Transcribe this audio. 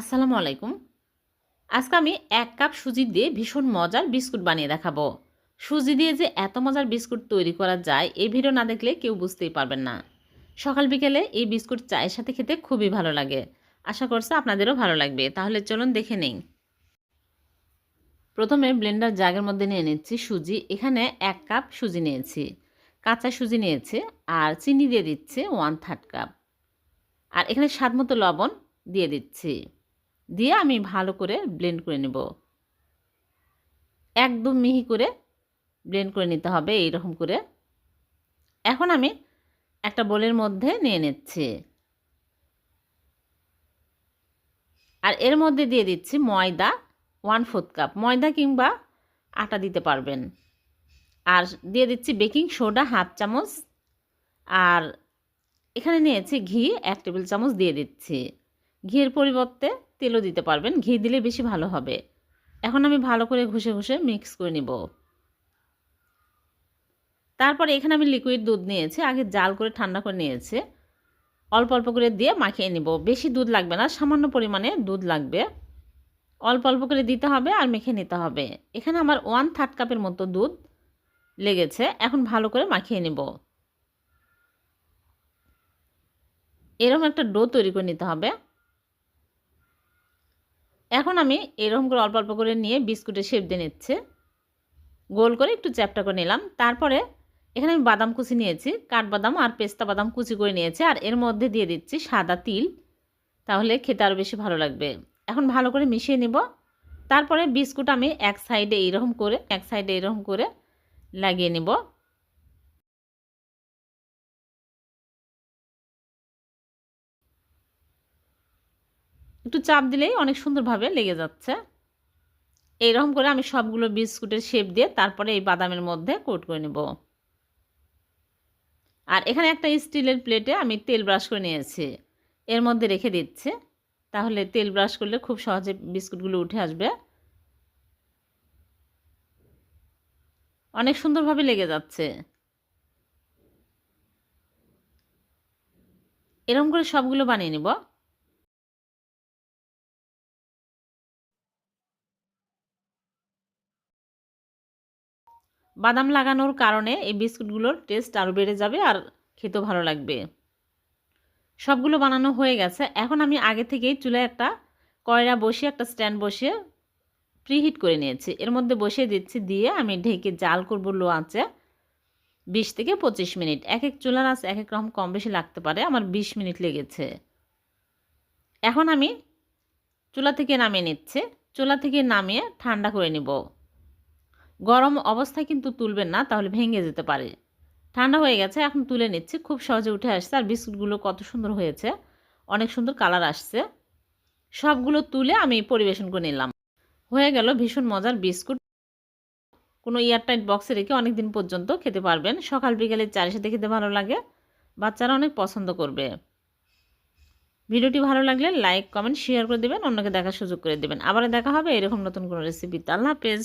আসসালামু আলাইকুম। আজকে আমি এক কাপ সুজি দিয়ে ভীষণ মজার বিস্কুট বানিয়ে দেখাবো। সুজি দিয়ে যে এত মজার বিস্কুট তৈরি করা যায়, এই ভিডিও না দেখলে কেউ বুঝতেই পারবেন না। সকাল বিকেলে এই বিস্কুট চায়ের সাথে খেতে খুবই ভালো লাগে। আশা করছি আপনাদেরও ভালো লাগবে। তাহলে চলুন দেখে নেই। প্রথমে ব্লেন্ডার জাগের মধ্যে নিয়ে নিচ্ছি সুজি। এখানে এক কাপ সুজি নিয়েছি। কাঁচা সুজি নিয়েছি আর চিনি দিয়ে দিচ্ছে ওয়ান থার্ড কাপ। আর এখানে স্বাদ মতো লবণ দিয়ে দিচ্ছি। দিয়ে আমি ভালো করে ব্লেন্ড করে নেব। একদম মিহি করে ব্লেন্ড করে নিতে হবে এইরকম করে। এখন আমি একটা বোলের মধ্যে নিয়ে নিচ্ছি। আর এর মধ্যে দিয়ে দিচ্ছি ময়দা ওয়ান ফোর্থ কাপ ময়দা কিংবা আটা দিতে পারবেন। আর দিয়ে দিচ্ছি বেকিং সোডা হাফ চামচ। আর এখানে নিয়েছি ঘি এক টেবিল চামচ দিয়ে দিচ্ছি। ঘিয়ের পরিবর্তে তেলও দিতে পারবেন, ঘি দিলে বেশি ভালো হবে। এখন আমি ভালো করে ঘষে ঘষে মিক্স করে নিব। তারপরে এখানে আমি লিকুইড দুধ নিয়েছি, আগে জাল করে ঠান্ডা করে নিয়েছি। অল্প অল্প করে দিয়ে মাখিয়ে নিব। বেশি দুধ লাগবে না, সামান্য পরিমাণে দুধ লাগবে। অল্প অল্প করে দিতে হবে আর মেখে নিতে হবে। এখানে আমার ওয়ান থার্ড কাপের মতো দুধ লেগেছে, এখন ভালো করে মাখিয়ে নেব। এরকম একটা ডো তৈরি করে নিতে হবে। এখন আমি এরকম করে অল্প অল্প করে নিয়ে বিস্কুটের শেপ দিয়ে নিচ্ছে। গোল করে একটু চ্যাপটা করে নিলাম। তারপরে এখানে আমি বাদাম কুচি নিয়েছি, কাঠবাদাম আর পেস্তা বাদাম কুচি করে নিয়েছি আর এর মধ্যে দিয়ে দিচ্ছি সাদা তিল। তাহলে খেতে আরও বেশি ভালো লাগবে। এখন ভালো করে মিশিয়ে নিব। তারপরে বিস্কুট আমি এক সাইডে এইরকম করে, এক সাইডে এরকম করে লাগিয়ে নিব। একটু চাপ দিলেই অনেক সুন্দরভাবে লেগে যাচ্ছে। এইরকম করে আমি সবগুলো বিস্কুটের শেপ দিয়ে তারপরে এই বাদামের মধ্যে কোট করে নেব। আর এখানে একটা স্টিলের প্লেটে আমি তেল ব্রাশ করে নিয়েছি। এর মধ্যে রেখে দিচ্ছে। তাহলে তেল ব্রাশ করলে খুব সহজে বিস্কুটগুলো উঠে আসবে। অনেক সুন্দরভাবে লেগে যাচ্ছে। এরকম করে সবগুলো বানিয়ে নিব। বাদাম লাগানোর কারণে এই বিস্কুটগুলোর টেস্ট আরও বেড়ে যাবে আর খেতেও ভালো লাগবে। সবগুলো বানানো হয়ে গেছে। এখন আমি আগে থেকেই চুলায় একটা কয়রা বসিয়ে, একটা স্ট্যান্ড বসিয়ে প্রিহিট করে নিয়েছি। এর মধ্যে বসিয়ে দিচ্ছি দিয়ে আমি ঢেকে জাল করব লো আঁচে বিশ থেকে পঁচিশ মিনিট। এক এক চুলার আঁচ এক এক রকম কম বেশি লাগতে পারে। আমার বিশ মিনিট লেগেছে। এখন আমি চুলা থেকে নামিয়ে নিচ্ছে। চুলা থেকে নামিয়ে ঠান্ডা করে নিব। গরম অবস্থায় কিন্তু তুলবেন না, তাহলে ভেঙে যেতে পারে। ঠান্ডা হয়ে গেছে, এখন তুলে নিচ্ছি, খুব সহজে উঠে আসছে। আর বিস্কুটগুলো কত সুন্দর হয়েছে, অনেক সুন্দর কালার আসছে। সবগুলো তুলে আমি পরিবেশন করে নিলাম। হয়ে গেল ভীষণ মজার বিস্কুট। কোনো এয়ারটাইট বক্সে রেখে অনেক দিন পর্যন্ত খেতে পারবেন। সকাল বিকেলে চারের সাথে খেতে ভালো লাগে, বাচ্চারা অনেক পছন্দ করবে। ভিডিওটি ভালো লাগলে লাইক, কমেন্ট, শেয়ার করে দেবেন, অন্যকে দেখার সুযোগ করে দেবেন। আবার দেখা হবে এরকম নতুন কোনো রেসিপি আল্লাহ হাফেজ।